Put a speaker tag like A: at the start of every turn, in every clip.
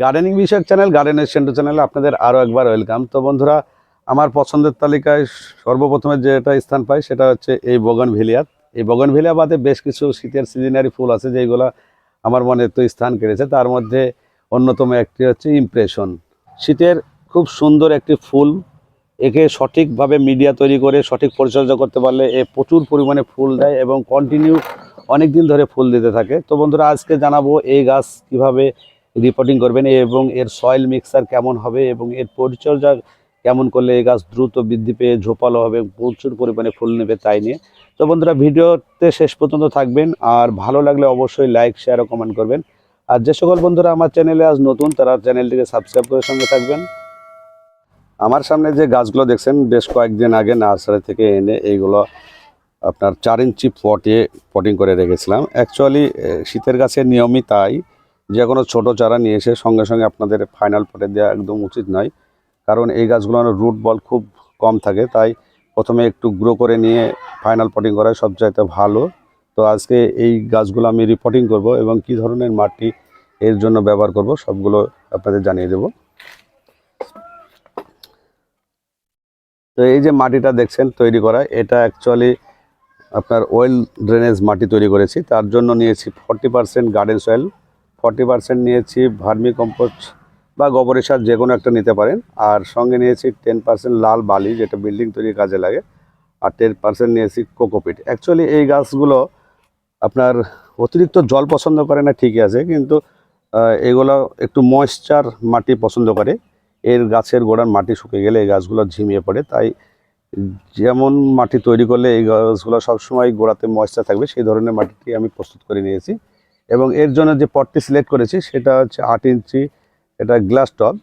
A: Gardening বিষয়ক channel গার্ডেনের সেন্টু চ্যানেলে আপনাদের আরও একবার ওয়েলকাম তো বন্ধুরা, আমার পছন্দের তালিকায় সর্বপ্রথমে যেটা স্থান পাই, সেটা হচ্ছে এই বগন ভিলিয়াত এই বগন ভিলিয়া বাদে বেশ কিছু শীতের সিজনারি ফুল আছে যেগুলো আমার মনে তো স্থান কেড়েছে। তার মধ্যে অন্যতম একটি হচ্ছে ইমপ্রেশন শীতের খুব সুন্দর একটি ফুল, একে সঠিকভাবে মিডিয়া তৈরি করে, সঠিক পরিচর্যা করতে পারলে এ প্রচুর পরিমাণে ফুল দেয় এবং কন্টিনিউ অনেক দিন ধরে ফুল দিতে থাকে। তো বন্ধুরা, আজকে জানাব এই গাছ কীভাবে রিপোর্টিং করবেন এবং এর সয়েল মিক্সার কেমন হবে এবং এর পরিচর্যা কেমন করলে এই গাছ দ্রুত বৃদ্ধি পেয়ে ঝোপালো হবে প্রচুর পরিমাণে ফুল নেবে তাই নিয়ে। তো বন্ধুরা, ভিডিওতে শেষ পর্যন্ত থাকবেন আর ভালো লাগলে অবশ্যই লাইক শেয়ার ও কমেন্ট করবেন। আর যে সকল বন্ধুরা আমার চ্যানেলে আজ নতুন, তারা চ্যানেলটিকে সাবস্ক্রাইব করে সঙ্গে থাকবেন। আমার সামনে যে গাছগুলো দেখছেন, বেশ কয়েকদিন আগে নার্সারি থেকে এনে এইগুলো আপনার চার ইঞ্চি পটে পটিং করে রেখেছিলাম। অ্যাকচুয়ালি শীতের গাছের নিয়মই তাই। যে কোনো ছোটো চারা নিয়ে এসে সঙ্গে সঙ্গে আপনাদের ফাইনাল পটে দেওয়া একদম উচিত নয়। কারণ এই গাছগুলোর রুট বল খুব কম থাকে, তাই প্রথমে একটু গ্রো করে নিয়ে ফাইনাল পটিং করাই সবচাইতে ভালো। তো আজকে এই গাছগুলো আমি রিপোর্টিং করব এবং কি ধরনের মাটি এর জন্য ব্যবহার করব সবগুলো আপনাদের জানিয়ে দেব। তো এই যে মাটিটা দেখছেন তৈরি করা, এটা অ্যাকচুয়ালি আপনার ওয়েল ড্রেনেজ মাটি তৈরি করেছি, তার জন্য নিয়েছি forty percent garden soil forty percent নিয়েছি, ভার্মি কম্পোস্ট বা গোবরের সার যে কোনো একটা নিতে পারেন। আর সঙ্গে নিয়েছি টেন পার্সেন্ট লাল বালি, যেটা বিল্ডিং তৈরির কাজে লাগে। আর টেন পার্সেন্ট নিয়েছি কোকোপিট। অ্যাকচুয়ালি এই গাছগুলো আপনার অতিরিক্ত জল পছন্দ করে না, ঠিকই আছে, কিন্তু এগুলো একটু ময়েশ্চার মাটি পছন্দ করে। এর গাছের গোড়ার মাটি শুকিয়ে গেলে এই গাছগুলো ঝিমিয়ে পড়ে। তাই যেমন মাটি তৈরি করলে এই গাছগুলো সবসময় গোড়াতে ময়েশ্চার থাকবে, সেই ধরনের মাটিটি আমি প্রস্তুত করে নিয়েছি। এবং এর জন্য যে পটটি সিলেক্ট করেছি, সেটা হচ্ছে আট ইঞ্চি, এটা গ্লাস টব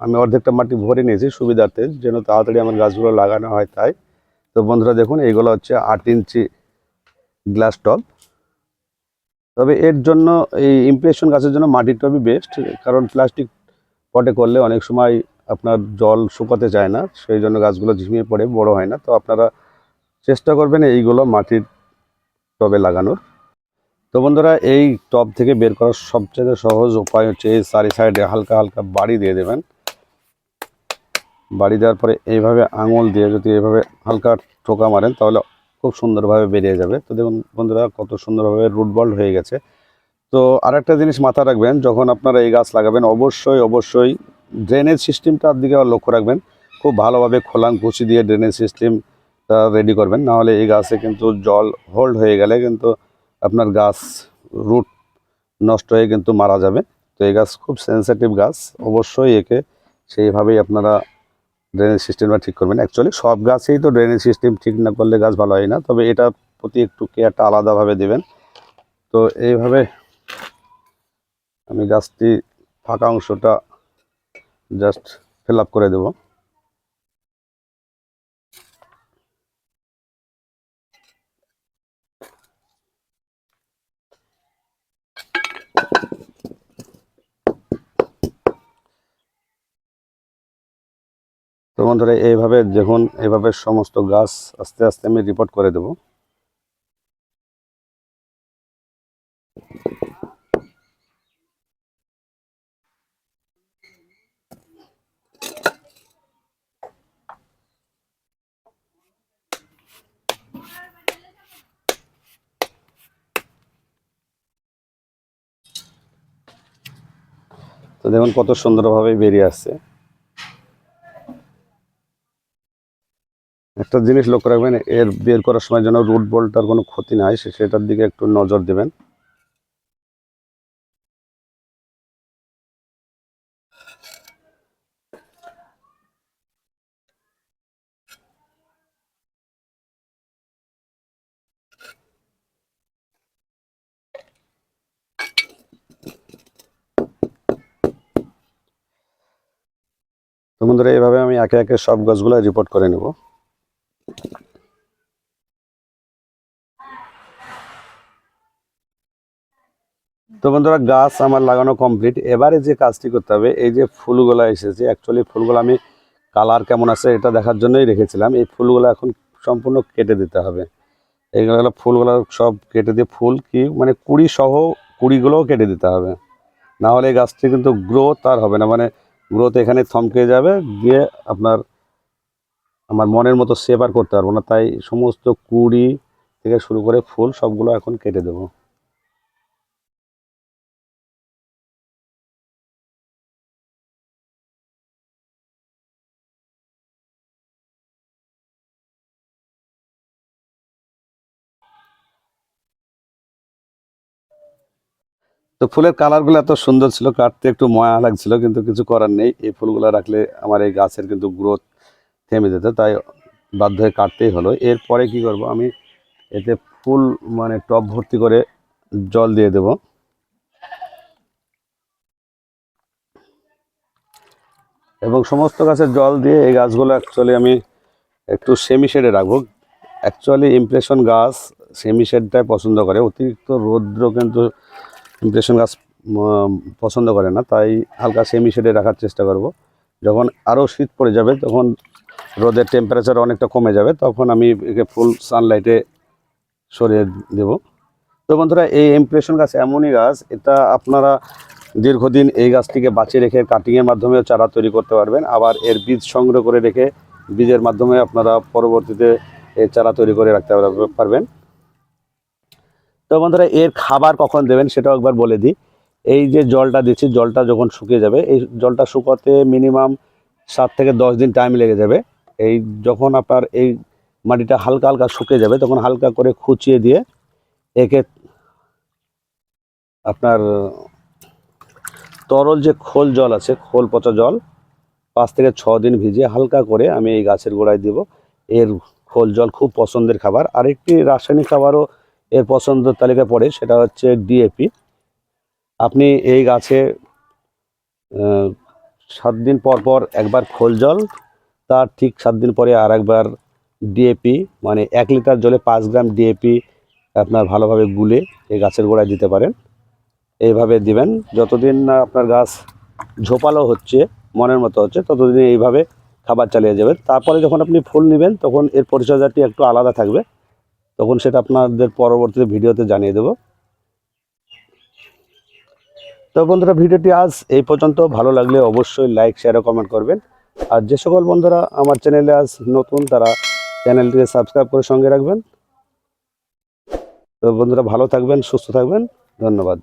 A: আমি অর্ধেকটা মাটি ভরে নিয়েছি, সুবিধার্থে, যেন তাড়াতাড়ি আমার গাছগুলো লাগানো হয় তাই। তো বন্ধুরা দেখুন, এইগুলো হচ্ছে আট ইঞ্চি গ্লাস টব তবে এর জন্য, এই ইমপ্রেশন গাছের জন্য মাটির টবই বেস্ট কারণ প্লাস্টিক পটে করলে অনেক সময় আপনার জল শুকাতে চায় না, সেই জন্য গাছগুলো ঝিমিয়ে পড়ে, বড় হয় না। তো আপনারা চেষ্টা করবেন এইগুলো মাটির টবে লাগানোর। তো বন্ধুরা, এই টব থেকে বের করার সবচেয়ে সহজ উপায় হচ্ছে এই চারি সাইডে হালকা হালকা বাড়ি দিয়ে দেবেন। বাড়ি দেওয়ার পরে এইভাবে আঙুল দিয়ে যদি এইভাবে হালকা ঠোকা মারেন, তাহলে খুব সুন্দরভাবে বেরিয়ে যাবে। তো দেখুন বন্ধুরা, কত সুন্দরভাবে রুট বল্ড হয়ে গেছে। তো আরেকটা জিনিস মাথায় রাখবেন, যখন আপনারা এই গাছ লাগাবেন, অবশ্যই অবশ্যই ড্রেনেজ সিস্টেমটার দিকে লক্ষ্য রাখবেন। খুব ভালোভাবে খোলাং কুচি দিয়ে ড্রেনেজ সিস্টেমটা রেডি করবেন। নাহলে এই গাছে কিন্তু জল হোল্ড হয়ে গেলে কিন্তু আপনার গাছ রুট নষ্ট হয়ে কিন্তু মারা যাবে। তো এই গাছ খুব সেন্সিটিভ গাছ। অবশ্যই একে সেইভাবেই আপনারা ড্রেনেজ সিস্টেমটা ঠিক করবেন। অ্যাকচুয়ালি সব গাছেই তো ড্রেনেজ সিস্টেম ঠিক না করলে গাছ ভালো হয় না। তবে এটার প্রতি একটু কেয়ারটা আলাদাভাবে দেবেন। তো এইভাবে আমি গাছটি ফাঁকা অংশটা জাস্ট ফিল করে দেব। তো বন্ধুরা, এইভাবে দেখুন, এইভাবে সমস্ত গাছ আস্তে আস্তে আমি রিপোর্ট করে দেব। তো দেখুন কত সুন্দরভাবে বেরিয়ে আসছে। একটা জিনিস লক্ষ্য রাখবেন, এর বের করার সময় যেন রুট বলটার কোনো ক্ষতি না হয় সেটার দিকে একটু নজর দেবেন। তো বন্ধুরা, এইভাবে আমি একে একে সব গাছগুলো রিপোর্ট করে নেব। তো বন্ধুরা, গাছ আমার লাগানো কমপ্লিট এবারে যে কাজটি করতে হবে, এই যে ফুলগুলো এসেছে অ্যাকচুয়ালি ফুলগুলো আমি কালার কেমন আছে এটা দেখার জন্যই রেখেছিলাম। এই ফুলগুলো এখন সম্পূর্ণ কেটে দিতে হবে। এইগুলো ফুলগুলো সব কেটে দিয়ে ফুল কি মানে কুড়ি সহ কুড়িগুলোও কেটে দিতে হবে। না হলে এই গাছটি কিন্তু গ্রোথ আর হবে না। মানে গ্রোথ এখানে থমকে যাবে দিয়ে আপনার আমার মনের মতো সেভ আর করতে পারব না, তাই সমস্ত কুড়ি থেকে শুরু করে ফুল সবগুলো এখন কেটে দেবো। তো ফুলের কালারগুলো এত সুন্দর ছিল, কাটতে একটু ময়া লাগছিল, কিন্তু কিছু করার নেই। এই ফুলগুলো রাখলে আমার এই গাছের কিন্তু গ্রোথ থেমে যেত, তাই বাধ্য হয়ে কাটতেই হলো। এরপরে কি করব, আমি এতে ফুল মানে টব ভর্তি করে জল দিয়ে দেব। এবং সমস্ত গাছের জল দিয়ে এই গাছগুলো অ্যাকচুয়ালি আমি একটু সেমি শেডে রাখব। অ্যাকচুয়ালি ইমপ্রেশন গাছ সেমি শেডটাই পছন্দ করে। অতিরিক্ত রৌদ্র কিন্তু ইমপ্রেশন গাছ পছন্দ করে না। তাই হালকা সেমি শেডে রাখার চেষ্টা করব। যখন আরও শীত পড়ে যাবে, তখন রোদের টেম্পারেচার অনেকটা কমে যাবে, তখন আমি একে ফুল সানলাইটে সরিয়ে দেব। তো বন্ধুরা, এই ইমপ্রেশন গাছ এমনই গাছ, এটা আপনারা দীর্ঘদিন এই গাছটিকে বাঁচিয়ে রেখে কাটিংয়ের মাধ্যমেও চারা তৈরি করতে পারবেন। আবার এর বীজ সংগ্রহ করে রেখে বীজের মাধ্যমে আপনারা পরবর্তীতে এর চারা তৈরি করে রাখতে পারবেন। তো বন্ধুরা, এর খাবার কখন দেবেন সেটাও একবার বলে দিই। এই যে জলটা দিচ্ছি, জলটা যখন শুকিয়ে যাবে, এই জলটা শুকাতে মিনিমাম সাত থেকে দশ দিন টাইম লেগে যাবে। এই যখন আপনার এই মাটিটা হালকা হালকা শুকিয়ে যাবে, তখন হালকা করে খুচিয়ে দিয়ে একে আপনার তরল যে খোল জল আছে, খোল পচা জল, পাঁচ থেকে ছ দিন ভিজিয়ে হালকা করে আমি এই গাছের গোড়ায় দেব। এর খোল জল খুব পছন্দের খাবার। আরেকটি রাসায়নিক খাবারও এর পছন্দের তালিকায় পড়ে, সেটা হচ্ছে ডিএপি আপনি এই গাছে সাত দিন পর পর একবার খোল জল তার ঠিক সাত দিন পরে আর একবার ডিএপি মানে এক লিটার জলে পাঁচ গ্রাম ডিএপি আপনার ভালোভাবে গুলে এই গাছের গোড়ায় দিতে পারেন। এইভাবে দিবেন। যতদিন না আপনার গাছ ঝোপালো হচ্ছে, মনের মতো হচ্ছে, ততদিন এইভাবে খাবার চালিয়ে যাবেন। তারপরে যখন আপনি ফুল নেবেন, তখন এর পরিচর্যাটি একটু আলাদা থাকবে। তখন সেটা আপনাদের পরবর্তীতে ভিডিওতে জানিয়ে দেব। তো বন্ধুরা, ভিডিওটি আজ এই পর্যন্ত। ভালো লাগলে অবশ্যই লাইক শেয়ার কমেন্ট করবেন। আর যে সকল বন্ধুরা আমার চ্যানেলে আজ নতুন, তারা চ্যানেলটিকে সাবস্ক্রাইব করে সঙ্গে রাখবেন। তো বন্ধুরা, ভালো থাকবেন, সুস্থ থাকবেন। ধন্যবাদ।